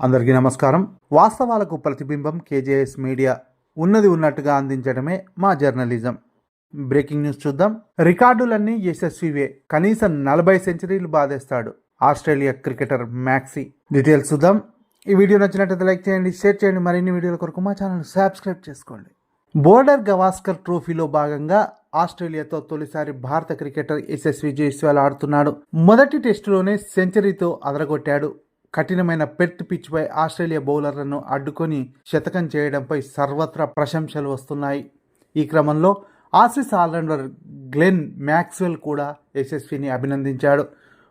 అందరికీ నమస్కారం. వాస్తవాలకు ప్రతిబింబం కేజేఎస్ మీడియా ఉన్నది ఉన్నట్టుగా అందించడమే మా జర్నలిజం. బ్రేకింగ్ న్యూస్ చూద్దాం. రికార్డులన్నీ యశస్వివే. కనీసం నలభై సెంచరీలు బాధేస్తాడు ఆస్ట్రేలియా క్రికెటర్ మ్యాక్సీ. డీటెయిల్స్ చూద్దాం. ఈ వీడియో నచ్చినట్లయితే లైక్ చేయండి షేర్ చేయండి మరిన్ని వీడియోల కొరకు మా ఛానల్ సబ్స్క్రైబ్ చేసుకోండి. బోర్డర్ గవాస్కర్ ట్రోఫీలో భాగంగా ఆస్ట్రేలియాతో తొలిసారి భారత క్రికెటర్ యశస్వి జైస్వాల్ ఆడుతున్నాడు. మొదటి టెస్టులోనే సెంచరీతో అదరగొట్టాడు. కఠినమైన పెర్త్ పిచ్పై ఆస్ట్రేలియా బౌలర్లను అడ్డుకొని శతకం చేయడంపై సర్వత్రా ప్రశంసలు వస్తున్నాయి. ఈ క్రమంలో ఆసిస్ ఆల్రౌండర్ గ్లెన్ మ్యాక్స్వెల్ కూడా యశస్విని అభినందించాడు.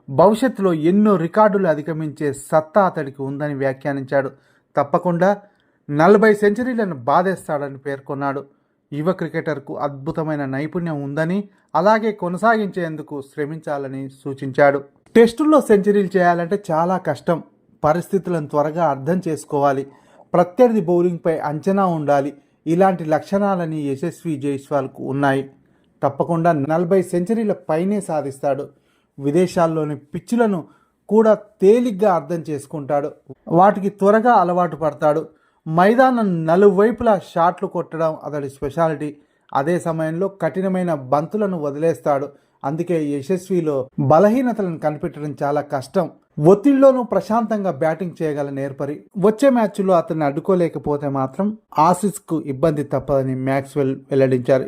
భవిష్యత్తులో ఎన్నో రికార్డులు అధిగమించే సత్తా అతడికి ఉందని వ్యాఖ్యానించాడు. తప్పకుండా నలభై సెంచరీలను బాధేస్తాడని పేర్కొన్నాడు. యువ క్రికెటర్కు అద్భుతమైన నైపుణ్యం ఉందని అలాగే కొనసాగించేందుకు శ్రమించాలని సూచించాడు. టెస్టుల్లో సెంచరీలు చేయాలంటే చాలా కష్టం. పరిస్థితులను త్వరగా అర్థం చేసుకోవాలి. ప్రత్యర్థి బౌలింగ్పై అంచనా ఉండాలి. ఇలాంటి లక్షణాలని యశస్వి జైస్వాల్కు ఉన్నాయి. తప్పకుండా నలభై సెంచరీల పైనే సాధిస్తాడు. విదేశాల్లోని పిచ్చులను కూడా తేలిగ్గా అర్థం చేసుకుంటాడు. వాటికి త్వరగా అలవాటు పడతాడు. మైదానం నలువైపులా షాట్లు కొట్టడం అతడి స్పెషాలిటీ. అదే సమయంలో కఠినమైన బంతులను వదిలేస్తాడు. అందుకే యశస్విలో బలహీనతలను కనిపెట్టడం చాలా కష్టం. ఒత్తిడిలోనూ ప్రశాంతంగా బ్యాటింగ్ చేయగల నేర్పరి వచ్చే మ్యాచ్లో అతన్ని అడ్డుకోలేకపోతే మాత్రం ఆసిస్కు ఇబ్బంది తప్పదని మ్యాక్స్వెల్ వెల్లడించారు.